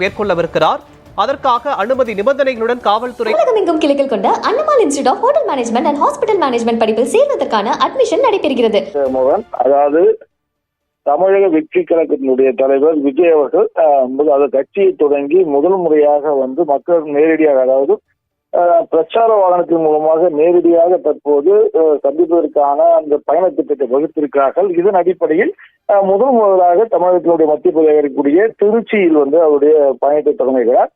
மேற்கொள்ளவிருக்கிறார். அதற்காக அனுமதி நிபந்தனைகளுடன் காவல்துறை உலகமெங்கும் கிளைகள் கொண்ட அன்னமால் institute of hotel management and hospital management படிப்பில் சேர்வதற்கான அட்மிஷன் நடைபெறுகிறது. அதாவது தமிழக வெற்றி கழகத்தினுடைய தலைவர் விஜய் அவர்கள் அந்த கட்சியை தொடங்கி முதல் முறையாக வந்து மக்கள் நேரடியாக அதாவது பிரச்சார வாகனத்தின் மூலமாக நேரடியாக தற்போது சந்திப்பதற்கான அந்த பயண திட்டத்தை வகுத்திருக்கிறார்கள். இதன் அடிப்படையில் முதல் முதலாக தமிழகத்தினுடைய மத்திய பகுதியாக இருக்கக்கூடிய திருச்சியில் வந்து அவருடைய பயணத்தை தொடங்குகிறார்.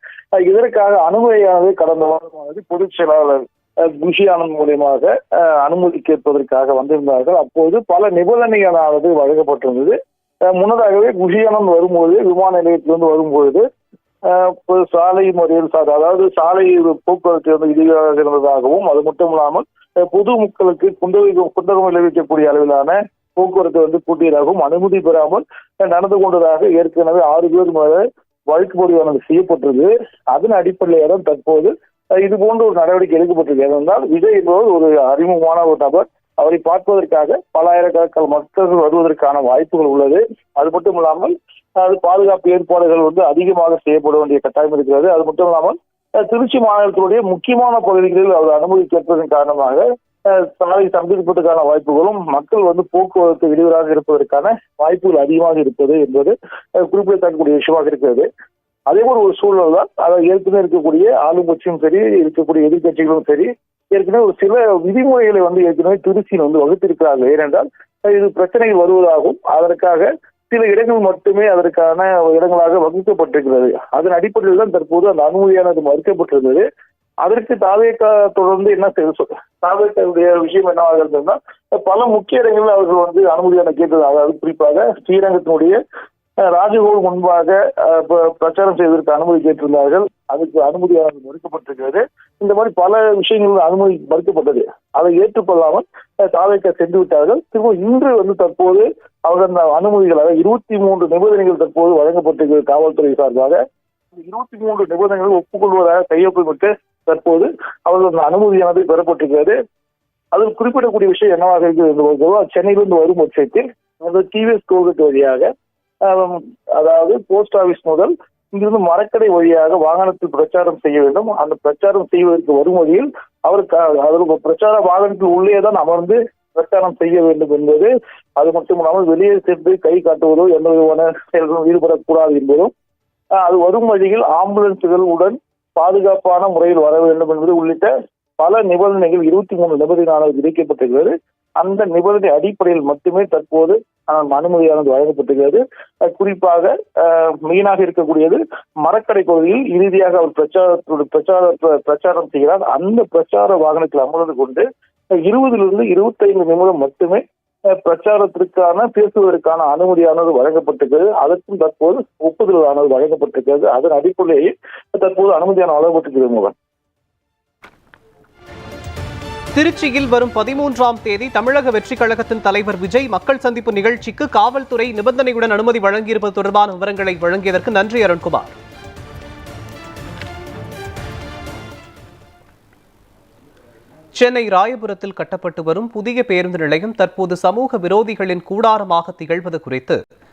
இதற்காக அனுமதியானது கடந்த வாரமானது பொதுச் செயலாளர் குஷி ஆனந்த் மூலியமாக அனுமதி கேட்பதற்காக வந்திருந்தார்கள். அப்போது பல நிபந்தனைகளானது வழங்கப்பட்டிருந்தது. முன்னதாகவே குஷி ஆனந்த் வரும்போது விமான நிலையத்திலிருந்து வரும்பொழுது சாலை முறையில் சார் அதாவது சாலை போக்குவரத்து வந்து இழிவாக இருந்ததாகவும் அது மட்டும் இல்லாமல் பொது மக்களுக்கு குண்டகம் குண்டகம் விளைவிக்கக்கூடிய அளவிலான போக்குவரத்து வந்து கூட்டியதாகவும் அனுமதி பெறாமல் நடந்து கொண்டதாக ஏற்கனவே ஆறு பேர் மேல வழக்கு பதிவானது செய்யப்பட்டது அதன் அடிப்படையில தான் தற்போது இது போன்ற ஒரு நடவடிக்கை எடுக்கப்பட்டிருக்கு. ஏனென்றால் விஜய் என்பவர் ஒரு அறிமுகமான ஒரு நபர். அவரை பார்ப்பதற்காக பல ஆயிரக்கணக்கான மக்கள் வருவதற்கான வாய்ப்புகள் உள்ளது. அது மட்டும் இல்லாமல் அது பாதுகாப்பு ஏற்பாடுகள் வந்து அதிகமாக செய்யப்பட வேண்டிய கட்டாயம் இருக்கிறது. அது மட்டும் இல்லாமல் திருச்சி மாநிலத்தினுடைய முக்கியமான பகுதிகளில் அவர் அனுமதி கேட்பதன் காரணமாக சாலை சந்திப்பதற்கான வாய்ப்புகளும் மக்கள் வந்து போக்குவரத்து இடையூறாக இருப்பதற்கான வாய்ப்புகள் அதிகமாக இருப்பது என்பது குறிப்பிடத்தக்கக்கூடிய விஷயமாக இருக்கிறது. அதே போல ஒரு சூழல் தான். அதை ஏற்கனவே இருக்கக்கூடிய ஆளும் கட்சியும் சரி இருக்கக்கூடிய எதிர்கட்சிகளும் சரி ஏற்கனவே ஒரு சில விதிமுறைகளை வந்து ஏற்கனவே திருச்சியில் வந்து வகுத்திருக்கிறார்கள். ஏனென்றால் இது பிரச்சனைகள் வருவதாகவும் அதற்காக சில இடங்கள் மட்டுமே அதற்கான இடங்களாக வகுக்கப்பட்டிருக்கிறது. அதன் அடிப்படையில் தான் தற்போது அந்த அனுமதியானது மறுக்கப்பட்டிருந்தது. அதற்கு தாவேக்கா தொடர்ந்து என்ன செய்ய சொல் தாவேக்காவுடைய விஷயம் என்னவாக இருந்ததுன்னா பல முக்கிய இடங்களில் அவர்கள் வந்து அனுமதியான கேட்டது. அதாவது குறிப்பாக ஸ்ரீரங்கத்தினுடைய ராஜகோல் முன்பாக ப- பிரச்சாரம் செய்வதற்கு அனுமதி கேட்டிருந்தார்கள். அதுக்கு அனுமதியானது மறுக்கப்பட்டிருக்கிறது. இந்த மாதிரி பல விஷயங்கள் அனுமதி மறுக்கப்பட்டது. அதை ஏற்றுக்கொள்ளாமல் தாவேக்கா சென்று விட்டார்கள் திரும்ப இன்று வந்து தற்போது அவர் அந்த அனுமதிகளாக இருபத்தி மூன்று நிபந்தனைகள் தற்போது வழங்கப்பட்டிருக்கிறது காவல்துறை சார்பாக இருபத்தி மூன்று நிபந்தனைகள் ஒப்புக்கொள்வதாக கையொப்பமிட்டு தற்போது அவர்கள் அந்த அனுமதியானது பெறப்பட்டிருக்கிறது. அதில் குறிப்பிடக்கூடிய விஷயம் என்னவாக இருக்கிறது என்று பொறுத்தவரை சென்னையிலிருந்து வரும் பட்சத்தில் அந்த டிவிஎஸ் டோல்கேட் வழியாக அதாவது போஸ்ட் ஆபீஸ் முதல் இங்கிருந்து மரக்கடை வழியாக வாகனத்தில் பிரச்சாரம் செய்ய வேண்டும். அந்த பிரச்சாரம் செய்வதற்கு வரும் வழியில் அவர் அதில் பிரச்சார வாகனத்தில் உள்ளே தான் அமர்ந்து பிரச்சாரம் செய்ய வேண்டும் என்பது அது மட்டும் இல்லாமல் வெளியே சென்று கை காட்டுவதோ எந்த விதமான செயல்களும் ஈடுபடக்கூடாது என்பதும் அது வரும் வழியில் ஆம்புலன்ஸுகள் உடன் பாதுகாப்பான முறையில் வர வேண்டும் என்பது உள்ளிட்ட பல நிபந்தனைகள் இருபத்தி மூணு நிபந்தனைகள் விதிக்கப்பட்டிருக்கிறது. அந்த நிபந்தனை அடிப்படையில் மட்டுமே தற்போது அனுமதியானது வழங்கப்பட்டிருக்கிறது. குறிப்பாக மெயினாக இருக்கக்கூடியது மரக்கடை பகுதியில் இறுதியாக அவர் பிரச்சாரத்தோட பிரச்சார பிரச்சாரம் செய்கிறார். அந்த பிரச்சார வாகனத்தில் அமர்ந்து கொண்டு இருபதிலிருந்து இருபத்தைந்து நிமிடம் மட்டுமே பிரச்சாரத்திற்கான பேசுவதற்கான அனுமதியானது வழங்கப்பட்டிருக்கிறது. அதற்கும் தற்போது ஒப்புதலானது வழங்கப்பட்டிருக்கிறது. அதன் அடிப்படையில் தற்போது அனுமதியான வழங்கப்பட்டிருக்கிறது மூலம். திருச்சியில் வரும் பதிமூன்றாம் தேதி தமிழக வெற்றிக் கழகத்தின் தலைவர் விஜய் மக்கள் சந்திப்பு நிகழ்ச்சிக்கு காவல்துறை நிபந்தனையுடன் அனுமதி வழங்கியிருப்பது தொடர்பான விவரங்களை வழங்கியதற்கு நன்றி அருண்குமார். சென்னை ராயபுரத்தில் கட்டப்பட்டு வரும் புதிய பேருந்து நிலையம் தற்போது சமூக விரோதிகளின் கூடாரமாக திகழ்வது குறித்து